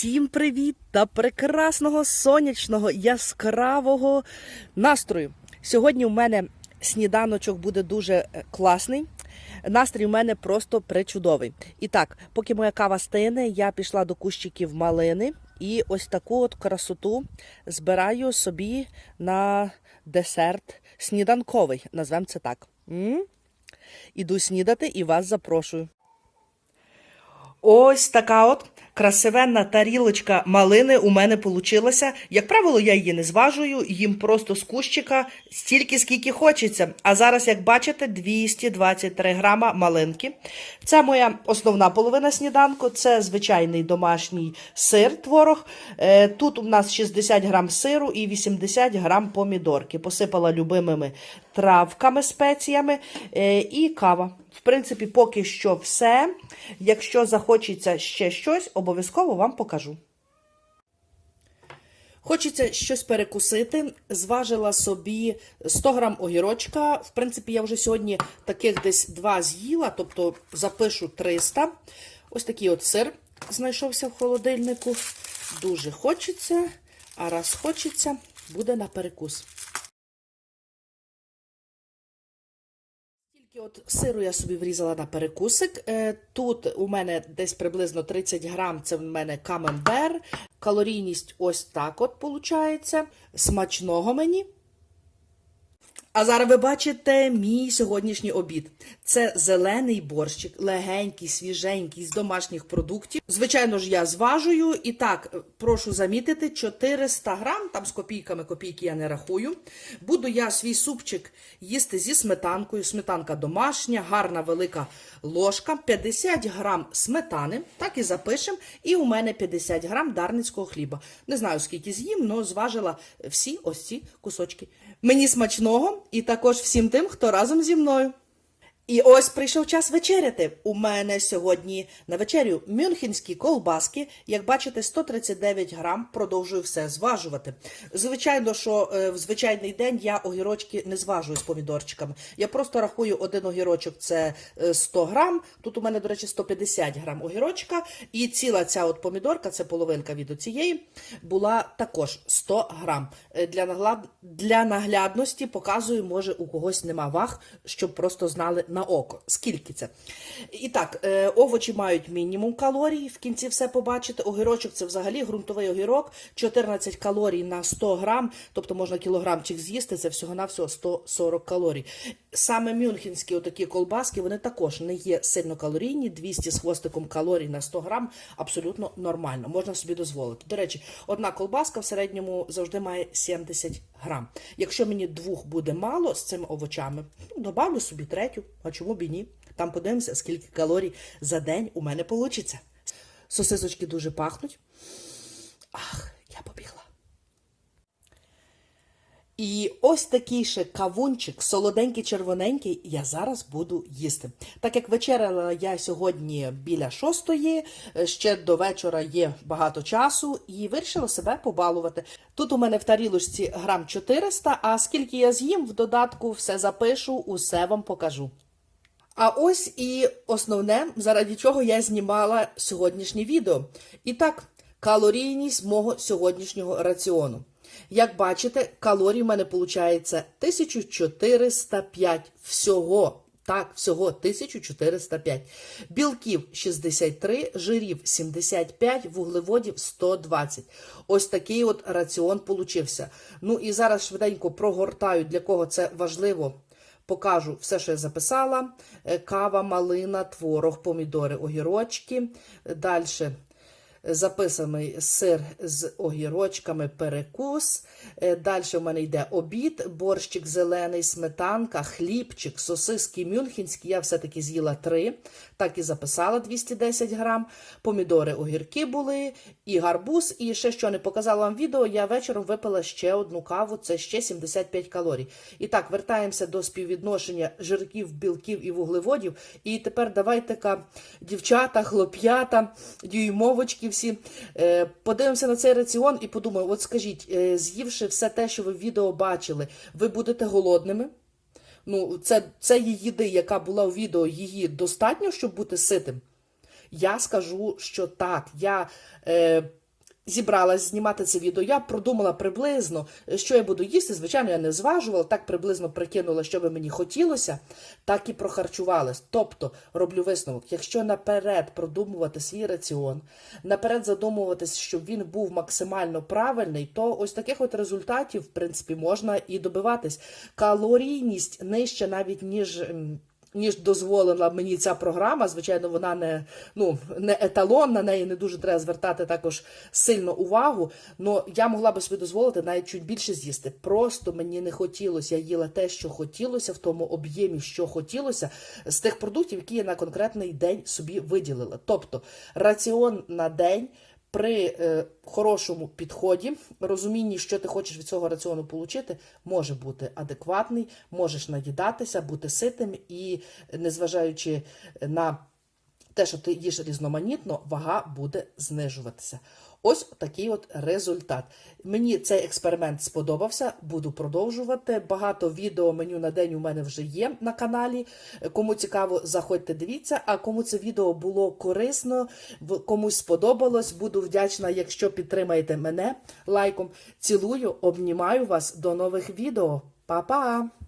Всім привіт та прекрасного сонячного яскравого настрою. Сьогодні у мене сніданочок буде дуже е, класний. Настрій у мене просто причудовий. І так, поки моя кава стине, я пішла до кущиків малини і ось таку от красоту збираю собі на десерт сніданковий. Назвемо це так. М? Іду снідати і вас запрошую. Ось така от красивенна тарілочка малини у мене получилася. Як правило, я її не зважую, їм просто з кущика стільки, скільки хочеться. А зараз, як бачите, 223 грама малинки. Це моя основна половина сніданку. Це звичайний домашній сир, творог. Е, Тут у нас 60 грам сиру і 80 грам помідорки. Посипала любимими травками, спеціями е, і кава. В принципі, поки що все. Якщо захочеться ще щось, обов'язково вам покажу. Хочеться щось перекусити. Зважила собі 100 грам огірочка. В принципі, я вже сьогодні таких десь два з'їла, тобто запишу 300. Ось такий от сир знайшовся в холодильнику. Дуже хочеться, а раз хочеться, буде на перекус. Тільки от сиру я собі врізала на перекусик. Е, Тут у мене десь приблизно 30 грам, це в мене камембер. Калорійність ось так от виходить. Смачного мені. А зараз ви бачите мій сьогоднішній обід. Це зелений борщик, легенький, свіженький, з домашніх продуктів. Звичайно ж, я зважую. І так, прошу замітити, 400 грам, там з копійками, копійки я не рахую. Буду я свій супчик їсти зі сметанкою. Сметанка домашня, гарна велика ложка, 50 грам сметани, так і запишемо. І у мене 50 грам дарницького хліба. Не знаю, скільки з'їм, але зважила всі ось ці кусочки. Мені смачного і також всім тим, хто разом зі мною. І ось прийшов час вечеряти. У мене сьогодні на вечерю мюнхенські колбаски. Як бачите, 139 грам. Продовжую все зважувати. Звичайно, що е, в звичайний день я огірочки не зважую з помідорчиками. Я просто рахую один огірочок це е, 100 грам. Тут у мене, до речі, 150 грам огірочка. І ціла ця от помідорка, це половинка від оцієї, була також 100 грам. Е, Для, наглад... Для наглядності показую, може у когось нема ваг, щоб просто знали на око. Скільки це? І так, е, овочі мають мінімум калорій, в кінці все побачите. Огірочок це взагалі ґрунтовий огірок, 14 калорій на 100 грам, тобто можна кілограмчик з'їсти, це всього-навсього 140 калорій. Саме мюнхенські отакі колбаски, вони також не є сильно калорійні, 200 з хвостиком калорій на 100 грам, абсолютно нормально, можна собі дозволити. До речі, одна колбаска в середньому завжди має 70 грам. Якщо мені двох буде мало з цими овочами, ну, добавлю собі третю, а чому б і ні? Там подивимося, скільки калорій за день у мене вийде. Сосисочки дуже пахнуть. Ах, я побігла. І ось такий ще кавунчик, солоденький червоненький, я зараз буду їсти. Так як вечеряла я сьогодні біля шостої, е, ще до вечора є багато часу, і вирішила себе побалувати. Тут у мене в тарілочці грам 400, а скільки я з'їм, в додатку все запишу, усе вам покажу. А ось і основне, заради чого я знімала сьогоднішнє відео. І так, калорійність мого сьогоднішнього раціону. Як бачите, калорій в мене виходить 1405 всього. Так, всього 1405. Білків 63, жирів 75, вуглеводів 120. Ось такий от раціон получився. Ну і зараз швиденько прогортаю, для кого це важливо. Покажу все, що я записала: Е, кава, малина, творог, помідори, огірочки. Далі записаний сир з огірочками, перекус. Далі в мене йде обід, борщик зелений, сметанка, хлібчик, сосиски мюнхенські. Я все-таки з'їла три, так і записала 210 грам. Помідори, огірки були, і гарбуз. І ще що не показала вам відео, я вечором випила ще одну каву, це ще 75 калорій. І так, вертаємося до співвідношення жирків, білків і вуглеводів. І тепер давайте-ка, дівчата, хлоп'ята, дюймовочки всі, е, подивимося на цей раціон і подумаємо, от скажіть, е, з'ївши все те, що ви в відео бачили, ви будете голодними? Ну, це, це їди, яка була у відео, її достатньо, щоб бути ситим? Я скажу, що так. Я е, зібралась знімати це відео, я продумала приблизно, що я буду їсти. Звичайно, я не зважувала, так приблизно прикинула, що би мені хотілося, так і прохарчувалась. Тобто роблю висновок, якщо наперед продумувати свій раціон, наперед задумуватись, щоб він був максимально правильний, то ось таких от результатів, в принципі, можна і добиватись. Калорійність нижча навіть ніж. Ніж дозволила мені ця програма. Звичайно, вона не, ну, не еталон, на неї не дуже треба звертати також сильно увагу. але я могла би собі дозволити навіть чуть більше з'їсти. Просто мені не хотілося. Я їла те, що хотілося, в тому об'ємі, що хотілося, з тих продуктів, які я на конкретний день собі виділила. Тобто раціон на день. При е, хорошому підході, розумінні, що ти хочеш від цього раціону отримати, може бути адекватний, можеш наїдатися, бути ситим і, незважаючи на те, що ти їш різноманітно, вага буде знижуватися. Ось такий от результат. Мені цей експеримент сподобався, буду продовжувати. Багато відео меню на день у мене вже є на каналі. Кому цікаво, заходьте, дивіться. А кому це відео було корисно, комусь сподобалось, буду вдячна, якщо підтримаєте мене лайком. Цілую, обнімаю вас. До нових відео. Па-па!